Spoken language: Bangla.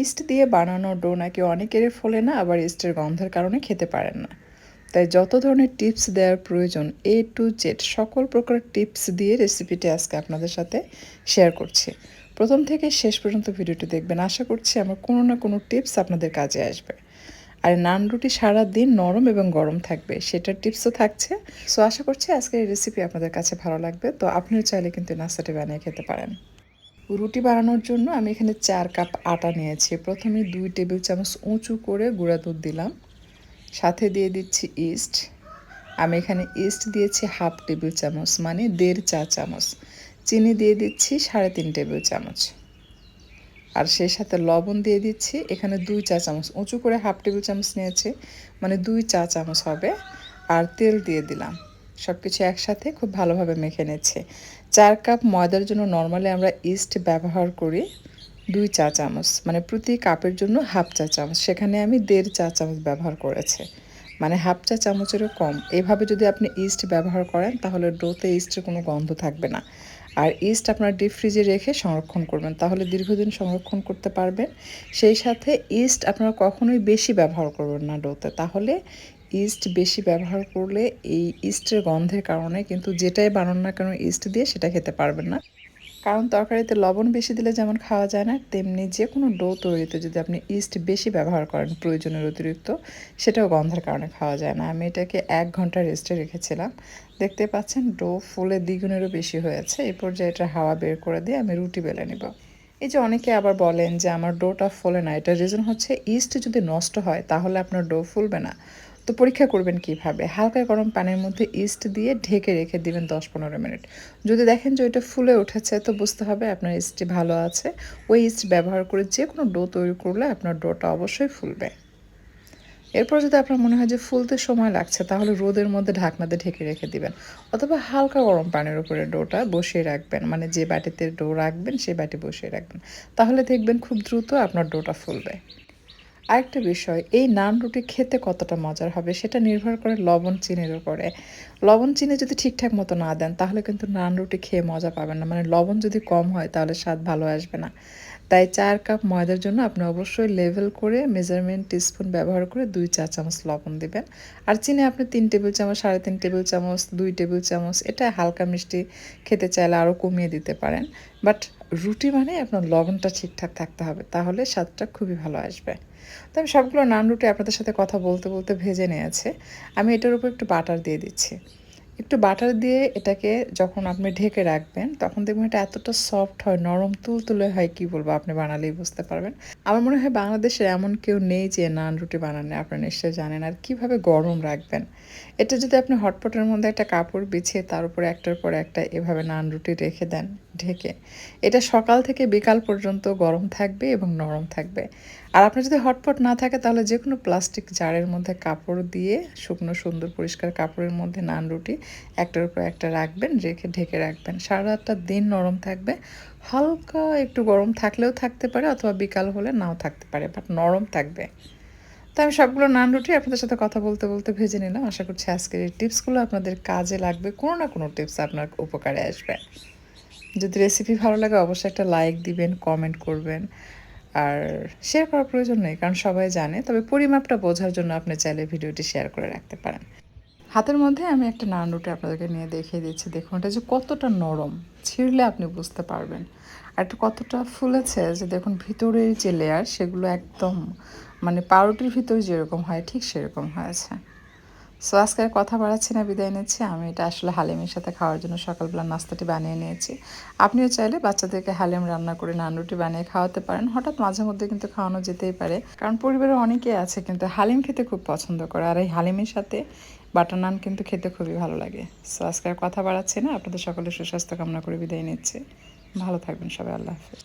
ইস্ট দিয়ে বানানো ডো নাকি অনেকেরই ফোলে না, আবার ইস্টের গন্ধের কারণে খেতে পারেন না। তাই যত ধরনের টিপস দেওয়ার প্রয়োজন এ টু জেড সকল প্রকার টিপস দিয়ে রেসিপিটি আজকে আপনাদের সাথে শেয়ার করছি। প্রথম থেকে শেষ পর্যন্ত ভিডিওটি দেখবেন। আশা করছি আমার কোনো না কোনো টিপস আপনাদের কাজে আসবে। আর নান রুটি সারা দিন নরম এবং গরম থাকবে, সেটার টিপসও থাকছে। সো আশা করছি আজকের এই রেসিপি আপনাদের কাছে ভালো লাগবে। তো আপনিও চাইলে কিন্তু নাস্তাটি বানিয়ে খেতে পারেন। রুটি বানানোর জন্য আমি এখানে চার কাপ আটা নিয়েছি। প্রথমে দুই টেবিল চামচ উঁচু করে গুঁড়া দুধ দিলাম। সাথে দিয়ে দিচ্ছি ইস্ট। আমি এখানে ইস্ট দিয়েছি হাফ টেবিল চামচ মানে দেড় চা চামচ। চিনি দিয়ে দিচ্ছি সাড়ে তিন টেবিল চামচ। আর সেই সাথে লবণ দিয়ে দিচ্ছি, এখানে দুই চা চামচ। উঁচু করে হাফ টেবিল চামচ নিয়েছি মানে দুই চা চামচ হবে। আর তেল দিয়ে দিলাম। সব কিছু একসাথে খুব ভালোভাবে মেখে নিচ্ছে। চার কাপ ময়দার জন্য নর্মালি আমরা ইস্ট ব্যবহার করি দুই চা চামচ মানে প্রতি কাপের জন্য হাফ চা চামচ। সেখানে আমি দেড় চা চামচ ব্যবহার করেছি মানে হাফ চা চামচেরও কম। এভাবে যদি আপনি ইস্ট ব্যবহার করেন, তাহলে ডোতে ইস্টের কোনো গন্ধ থাকবে না। আর ইস্ট আপনার ডিপ ফ্রিজে রেখে সংরক্ষণ করবেন, তাহলে দীর্ঘদিন সংরক্ষণ করতে পারবেন। সেই সাথে ইস্ট আপনারা কখনোই বেশি ব্যবহার করবেন না ডোতে, তাহলে ইস্ট বেশি ব্যবহার করলে এই ইস্টের গন্ধের কারণে কিন্তু যেটাই বানান না কেন ইস্ট দিয়ে সেটা খেতে পারবেন না। কারণ তরকারিতে লবণ বেশি দিলে যেমন খাওয়া যায় না, তেমনি যে কোনো ডো তৈরিতে যদি আপনি ইস্ট বেশি ব্যবহার করেন প্রয়োজনের অতিরিক্ত, সেটাও গন্ধের কারণে খাওয়া যায় না। আমি এটাকে এক ঘণ্টা রেস্টে রেখেছিলাম। দেখতে পাচ্ছেন ডো ফুলে দ্বিগুণেরও বেশি হয়েছে। এই পর্যায়ে এটা হাওয়া বের করে দিয়ে আমি রুটি বেলে নিব। এই যে অনেকে আবার বলেন যে আমার ডোটা ফোলে না, এটার রিজন হচ্ছে ইস্ট যদি নষ্ট হয় তাহলে আপনার ডো ফুলবে না। তো পরীক্ষা করবেন কীভাবে? হালকা গরম পানির মধ্যে ইস্ট দিয়ে ঢেকে রেখে দিবেন দশ পনেরো মিনিট। যদি দেখেন যে ওইটা ফুলে উঠেছে, তো বুঝতে হবে আপনার ইস্টটি ভালো আছে। ওই ইস্ট ব্যবহার করে যে কোনো ডো তৈরি করলে আপনার ডোটা অবশ্যই ফুলবে। এরপর যদি আপনার মনে হয় যে ফুলতে সময় লাগছে, তাহলে রোদের মধ্যে ঢাকনাতে ঢেকে রেখে দিবেন। অথবা হালকা গরম পানির উপরে ডোটা বসিয়ে রাখবেন। মানে যে বাটিতে ডো রাখবেন সেই বাটি বসিয়ে রাখবেন। তাহলে দেখবেন খুব দ্রুত আপনার ডোটা ফুলবে। আরেকটা বিষয়, এই নান রুটি খেতে কতটা মজার হবে সেটা নির্ভর করে লবণ চিনির উপরে। লবণ চিনি যদি ঠিকঠাক মতো না দেন, তাহলে কিন্তু নান রুটি খেয়ে মজা পাবেন না। মানে লবণ যদি কম হয়, তাহলে স্বাদ ভালো আসবে না। তাই চার কাপ ময়দার জন্য আপনি অবশ্যই লেভেল করে মেজারমেন্ট টিস্পুন ব্যবহার করে দুই চা চামচ লবণ দিবেন। আর চিনি আপনি তিন টেবিল চামচ, সাড়ে তিন টেবিল চামচ, দুই টেবিল চামচ, এটা হালকা মিষ্টি খেতে চাইলে আরও কমিয়ে দিতে পারেন। বাট রুটি মানে আপনার লবণটা ঠিকঠাক থাকতে হবে, তাহলে স্বাদটা খুবই ভালো আসবে। তো আমি সবগুলো নান রুটি আপনাদের সাথে কথা বলতে বলতে ভেজে নিয়েছে। আমি এটার উপর একটু বাটার দিয়ে দিচ্ছি। একটু বাটার দিয়ে এটাকে যখন আপনি ঢেকে রাখবেন, তখন দেখবেন এটা এতটা সফট হয়, নরম তুলতুলে হয়, কি বলব আপনি বানালেই বুঝতে পারবেন। আমার মনে হয় বাংলাদেশে এমন কেউ নেই যে নান রুটি বানানে আপনারা নিশ্চয়ই জানেন। আর কীভাবে গরম রাখবেন? এটা যদি আপনি হটপটের মধ্যে একটা কাপড় বিছিয়ে তার উপরে একটার পর একটা এভাবে নান রুটি রেখে দেন ঢেকে। এটা সকাল থেকে বিকাল পর্যন্ত গরম থাকবে এবং নরম থাকবে। আর আপনার যদি হটপট না থাকে, তাহলে যে কোনো প্লাস্টিক জারের মধ্যে কাপড় দিয়ে, শুকনো, সুন্দর, পরিষ্কার কাপড়ের মধ্যে নান, রুটি একটার উপর একটা রাখবেন, রেখে ঢেকে রাখবেন। সারাটা দিন নরম থাকবে। হালকা একটু গরম থাকলেও থাকতে পারে অথবা বিকাল হলে নাও থাকতে পারে বাট নরম থাকবে। তো আমি সবগুলো নান, রুটি আপনাদের সাথে কথা বলতে বলতে ভেজে নিলাম। আশা করছি আজকের এই টিপসগুলো আপনাদের কাজে লাগবে। কোনো না কোনো টিপস আপনার উপকারে আসবে। যদি রেসিপি ভালো লাগে, অবশ্যই একটা লাইক দিবেন কমেন্ট করবেন। আর শেয়ার করার প্রয়োজন নেই, কারণ সবাই জানে। তবে পরিমাপটা বোঝার জন্য আপনি চাইলে ভিডিওটি শেয়ার করে রাখতে পারেন। হাতের মধ্যে আমি একটা নান রুটি আপনাদেরকে নিয়ে দেখিয়ে দিচ্ছি। দেখুন, এটা যে কতটা নরম, ছিঁড়লে আপনি বুঝতে পারবেন। আর এটা কতটা ফুলেছে যে দেখুন, ভিতরের যে লেয়ার সেগুলো একদম মানে পাউরুটির ভিতরে যেরকম হয়, ঠিক সেরকম হয়েছে। সো আজকে কথা বাড়াচ্ছি না, বিদায় নিচ্ছি। আমি এটা আসলে হালিমের সাথে খাওয়ার জন্য সকালবেলা নাস্তাটি বানিয়ে নিয়েছি। আপনিও চাইলে বাচ্চাদেরকে হালিম রান্না করে নান রুটি বানিয়ে খাওয়াতে পারেন। হঠাৎ মাঝে মধ্যে কিন্তু খাওয়ানো যেতেই পারে। কারণ পরিবারে অনেকেই আছে কিন্তু হালিম খেতে খুব পছন্দ করে। আর এই হালিমের সাথে বাটার নান কিন্তু খেতে খুবই ভালো লাগে। সো আজকে কথা বাড়াচ্ছি না। আপনাদের সকলের সুস্বাস্থ্য কামনা করে বিদায় নিচ্ছি। ভালো থাকবেন সবাই। আল্লাহ হাফিজ।